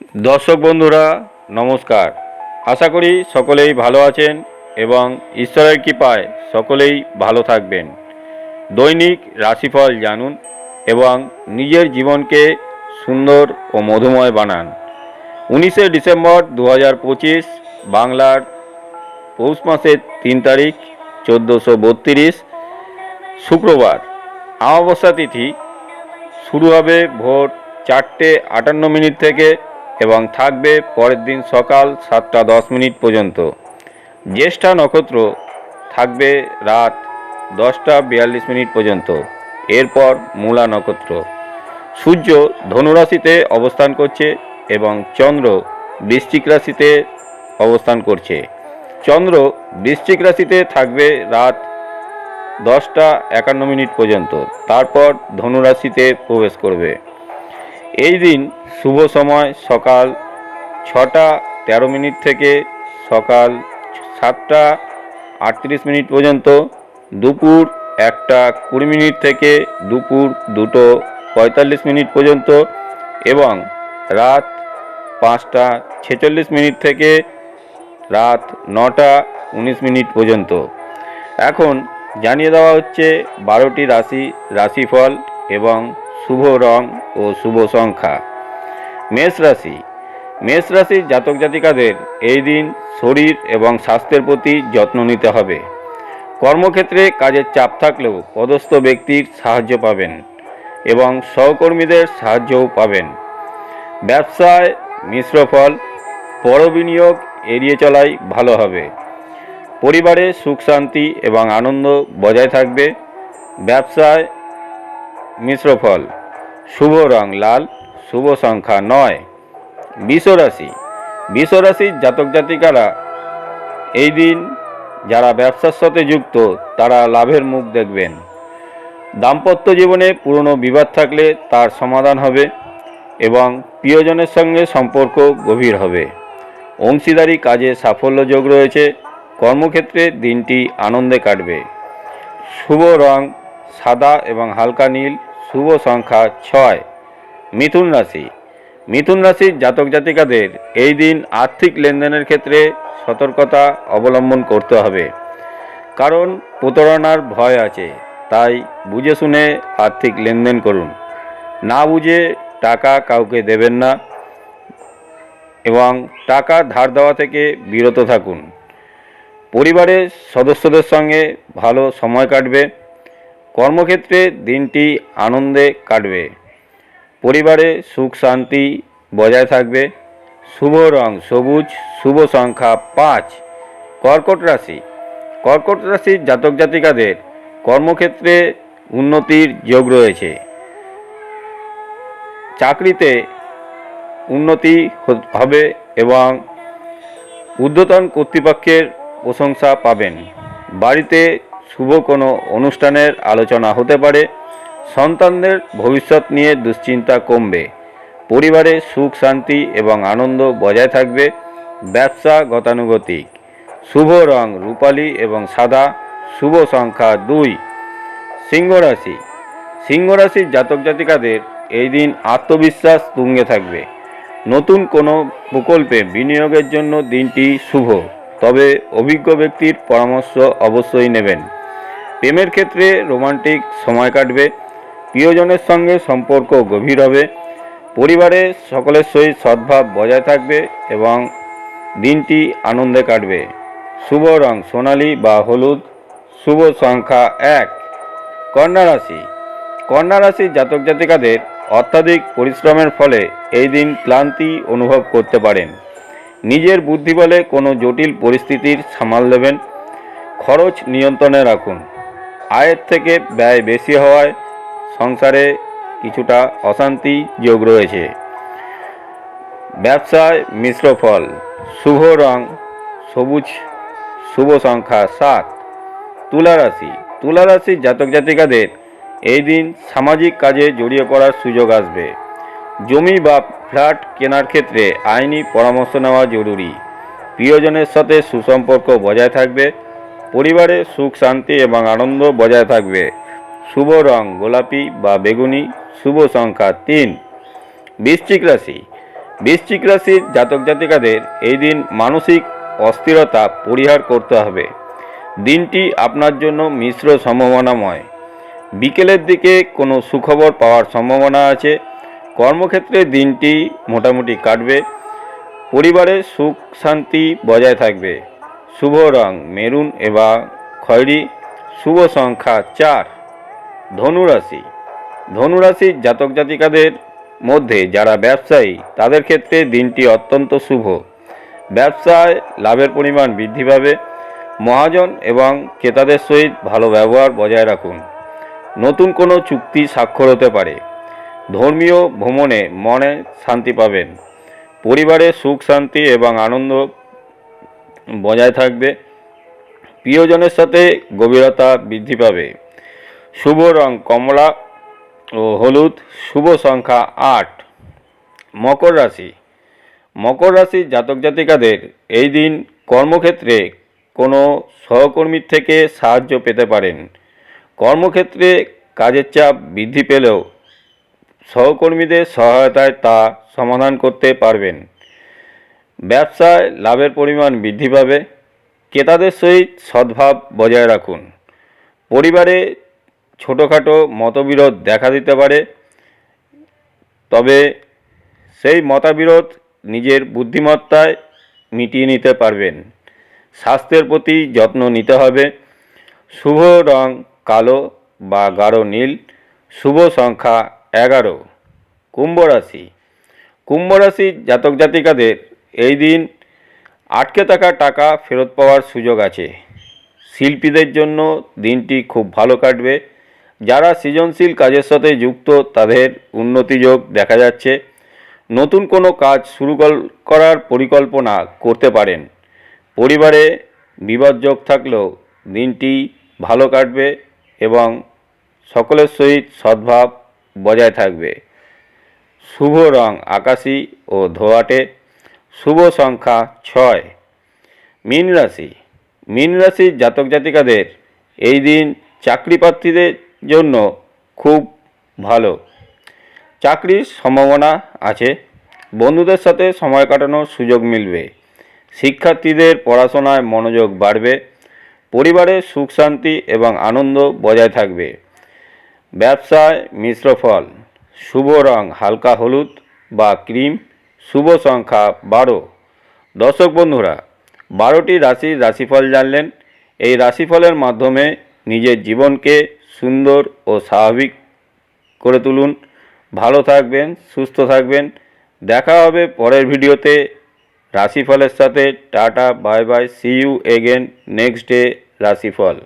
দর্শক বন্ধুরা, নমস্কার। আশা করি সকলেই ভালো আছেন এবং ঈশ্বরের কৃপায় সকলেই ভালো থাকবেন। দৈনিক রাশিফল জানুন এবং নিজের জীবনকে সুন্দর ও মধুময় বানান। উনিশে ডিসেম্বর দু বাংলার পৌষ মাসের তিন তারিখ, চোদ্দোশো বত্রিশ, শুক্রবার। অমাবস্যা তিথি শুরু হবে ভোর চারটে আটান্ন মিনিট থেকে এবং থাকবে পরের দিন সকাল সাতটা দশ মিনিট পর্যন্ত। জ্যেষ্ঠা নক্ষত্র থাকবে রাত দশটা বিয়াল্লিশ মিনিট পর্যন্ত। এরপর মূলা নক্ষত্র। সূর্য ধনুরাশিতে অবস্থান করছে এবং চন্দ্র বৃশ্চিক রাশিতে অবস্থান করছে। চন্দ্র বৃশ্চিক রাশিতে থাকবে রাত দশটা একান্ন মিনিট পর্যন্ত। তারপর ধনুরাশিতে প্রবেশ করবে। এই দিন শুভ সময় সকাল ছটা তেরো মিনিট থেকে সকাল সাতটা আটত্রিশ মিনিট পর্যন্ত, দুপুর একটা কুড়ি মিনিট থেকে দুপুর দুটো পঁয়তাল্লিশ মিনিট পর্যন্ত এবং রাত পাঁচটা ছেচল্লিশ মিনিট থেকে রাত নটা উনিশ মিনিট পর্যন্ত। এখন জানিয়ে দেওয়া হচ্ছে বারোটি রাশি, রাশিফল এবং শুভ রং ও শুভ সংখ্যা। মেষ রাশি। মেষ রাশির জাতক জাতিকাদের এই দিন শরীর এবং স্বাস্থ্যের প্রতি যত্ন নিতে হবে। কর্মক্ষেত্রে কাজের চাপ থাকলেও পদস্থ ব্যক্তির সাহায্য পাবেন এবং সহকর্মীদের সাহায্যও পাবেন। ব্যবসায় মিশ্র ফল পর বিনিয়োগ এড়িয়ে চলাই ভালো হবে। পরিবারে সুখ, শান্তি এবং আনন্দ বজায় থাকবে। ব্যবসায় মিশ্র ফল। শুভ রং লাল, শুভ সংখ্যা নয়। বিশ্বরাশি। বিশ্বরাশির জাতক জাতিকারা এই দিন যারা ব্যবসার সাথে যুক্ত, তারা লাভের মুখ দেখবেন। দাম্পত্য জীবনে পুরনো বিবাদ থাকলে তার সমাধান হবে এবং প্রিয়জনের সঙ্গে সম্পর্ক গভীর হবে। অংশীদারি কাজে সাফল্য যোগ রয়েছে, কর্মক্ষেত্রে দিনটি আনন্দে কাটবে। শুভ রং সাদা এবং হালকা নীল শুভ সংখ্যা ছয়। মিথুন রাশি। মিথুন রাশির জাতক জাতিকাদের এই দিন আর্থিক লেনদেনের ক্ষেত্রে সতর্কতা অবলম্বন করতে হবে। কারণ প্রতারণার ভয় আছে, তাই বুঝে শুনে আর্থিক লেনদেন করুন। না বুঝে টাকা কাউকে দেবেন না এবং টাকা ধার দেওয়া থেকে বিরত থাকুন। পরিবারের সদস্যদের সঙ্গে ভালো সময় কাটবে। কর্মক্ষেত্রে দিনটি আনন্দে কাটবে। পরিবারে সুখ, শান্তি বজায় থাকবে। শুভ রং সবুজ, শুভ সংখ্যা পাঁচ। কর্কট রাশি। কর্কট রাশির জাতক জাতিকাদের কর্মক্ষেত্রে উন্নতির যোগ রয়েছে। চাকরিতে উন্নতি হবে এবং ঊর্ধ্বতন কর্তৃপক্ষের প্রশংসা পাবেন। বাড়িতে শুভ কোনো অনুষ্ঠানের আলোচনা হতে পারে, সন্তানদের ভবিষ্যৎ নিয়ে দুশ্চিন্তা কমবে, পরিবারে সুখ, শান্তি এবং আনন্দ বজায় থাকবে, ব্যবসা গতানুগতিক, শুভ রং রূপালী এবং সাদা, শুভ সংখ্যা দুই সিংহ রাশি সিংহ রাশির জাতক জাতিকাদের এই দিন আত্মবিশ্বাস তুঙ্গে থাকবে, নতুন কোনো প্রকল্পে বিনিয়োগের জন্য দিনটি শুভ, তবে অভিজ্ঞ ব্যক্তির পরামর্শ অবশ্যই নেবেন। প্রেমের ক্ষেত্রে রোমান্টিক সময় কাটবে, প্রিয়জনের সঙ্গে সম্পর্ক গভীর হবে, পরিবারে সকলের সহিত সদ্ভাব বজায় থাকবে এবং দিনটি আনন্দে কাটবে। শুভ রং সোনালী বা হলুদ, শুভ সংখ্যা এক। কন্যা রাশি। কন্যা জাতক জাতিকাদের অত্যাধিক পরিশ্রমের ফলে এই দিন ক্লান্তি অনুভব করতে পারেন। নিজের বুদ্ধি বলে কোনো জটিল পরিস্থিতির সামাল দেবেন। খরচ নিয়ন্ত্রণে রাখুন। আয়ের থেকে ব্যয় বেশি হওয়ায় সংসারে কিছুটা অশান্তি যোগ রয়েছে। ব্যবসায় মিশ্র ফল, শুভ রং, সবুজ, শুভ সংখ্যা সাত। তুলা রাশি, তুলা রাশির জাতক জাতিকাদের এই দিন সামাজিক কাজে জড়িয়ে পড়ার সুযোগ আসবে। জমি বা ফ্ল্যাট কেনার ক্ষেত্রে আইনি পরামর্শ নেওয়া জরুরি। প্রিয়জনের সাথে সুসম্পর্ক বজায় থাকবে। পরিবারে সুখ, শান্তি এবং আনন্দ বজায় থাকবে। শুভ রং, গোলাপি বা বেগুনি, শুভ সংখ্যা তিন। বৃশ্চিক রাশি। বৃশ্চিক রাশির জাতক জাতিকাদের এই দিন মানসিক অস্থিরতা পরিহার করতে হবে। দিনটি আপনার জন্য মিশ্র সম্ভাবনাময়। বিকেলের দিকে কোনো সুখবর পাওয়ার সম্ভাবনা আছে। কর্মক্ষেত্রে দিনটি মোটামুটি কাটবে। পরিবারে সুখ, শান্তি বজায় থাকবে। শুভ রং মেরুন এবং খয়েরি শুভ সংখ্যা চার। ধনুরাশি। ধনুরাশির জাতক জাতিকাদের মধ্যে যারা ব্যবসায়ী, তাদের ক্ষেত্রে দিনটি অত্যন্ত শুভ। ব্যবসায় লাভের পরিমাণ বৃদ্ধি পাবে। মহাজন এবং ক্রেতাদের সহিত ভালো ব্যবহার বজায় রাখুন। নতুন কোনো চুক্তি স্বাক্ষর হতে পারে। ধর্মীয় ভ্রমণে মনে শান্তি পাবেন। পরিবারে সুখ শান্তি এবং আনন্দ বজায় থাকবে। প্রিয়জনের সাথে গভীরতা বৃদ্ধি পাবে। শুভ রং কমলা ও হলুদ, শুভ সংখ্যা আট। মকর রাশি। মকর রাশির জাতক জাতিকাদের এই দিন কর্মক্ষেত্রে কোনো সহকর্মীর থেকে সাহায্য পেতে পারেন। কর্মক্ষেত্রে কাজের চাপ বৃদ্ধি পেলেও সহকর্মীদের সহায়তায় তা সমাধান করতে পারবেন। ব্যবসায় লাভের পরিমাণ বৃদ্ধি পাবে। ক্রেতাদের সহিত সদ্ভাব বজায় রাখুন। পরিবারে ছোটোখাটো মতবিরোধ দেখা দিতে পারে, তবে সেই মতাবিরোধ নিজের বুদ্ধিমত্তায় মিটিয়ে নিতে পারবেন। স্বাস্থ্যের প্রতি যত্ন নিতে হবে। শুভ রং কালো বা গাঢ় নীল, শুভ সংখ্যা এগারো। কুম্ভ রাশি। কুম্ভ রাশির জাতক জাতিকাদের এই দিন আটকে থাকা টাকা ফেরত পাওয়ার সুযোগ আছে। শিল্পীদের জন্য দিনটি খুব ভালো কাটবে। যারা সৃজনশীল কাজের সাথে যুক্ত, তাদের উন্নতি যোগ দেখা যাচ্ছে। নতুন কোনো কাজ শুরু করার পরিকল্পনা করতে পারেন। পরিবারে বিবাদ যোগ থাকলেও দিনটি ভালো কাটবে এবং সকলের সহিত সদ্ভাব বজায় থাকবে। শুভ রং আকাশি ও ধোয়াটে। শুভ সংখ্যা ছয়। মীন রাশি। মীন রাশির জাতক জাতিকাদের এই দিন চাকরি প্রার্থীদের জন্য খুব ভালো। চাকরির সম্ভাবনা আছে। বন্ধুদের সাথে সময় কাটানোর সুযোগ মিলবে। শিক্ষার্থীদের পড়াশোনায় মনোযোগ বাড়বে। পরিবারে সুখ, শান্তি এবং আনন্দ বজায় থাকবে। ব্যবসায় মিশ্র ফল। শুভ রং হালকা হলুদ বা ক্রিম। শুভ সংখ্যা বারো। দর্শক বন্ধুরা, বারোটি রাশির রাশিফল জানলেন। এই রাশিফলের মাধ্যমে নিজের জীবনকে সুন্দর ও স্বাভাবিক করে তুলুন। ভালো থাকবেন, সুস্থ থাকবেন। দেখা হবে পরের ভিডিওতে। রাশিফলের সাথে tata, bye bye see you again next day রাশিফল।